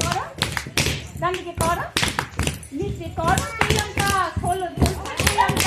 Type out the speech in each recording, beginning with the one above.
కూర దానికి కూర నీకు కూర శ్రీలంక కోళ్ళు శ్రీలంక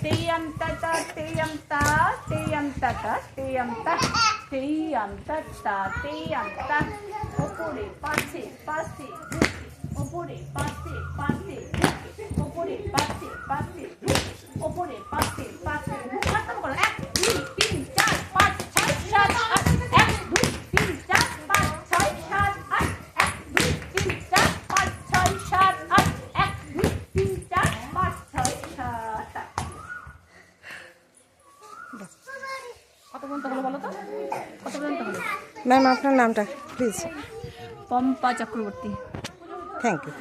తీయంత తీయంత తీయంత తీయంత తీయంత తీయంత ఒప్పుడి పచ్చి పచ్చి ఒప్పుడి పచ్చి పచ్చి পর্যন্ত হলো বলো তো? কত পর্যন্ত হলো? ম্যাম আপনার নামটা please Pampa Chakraborty. Thank you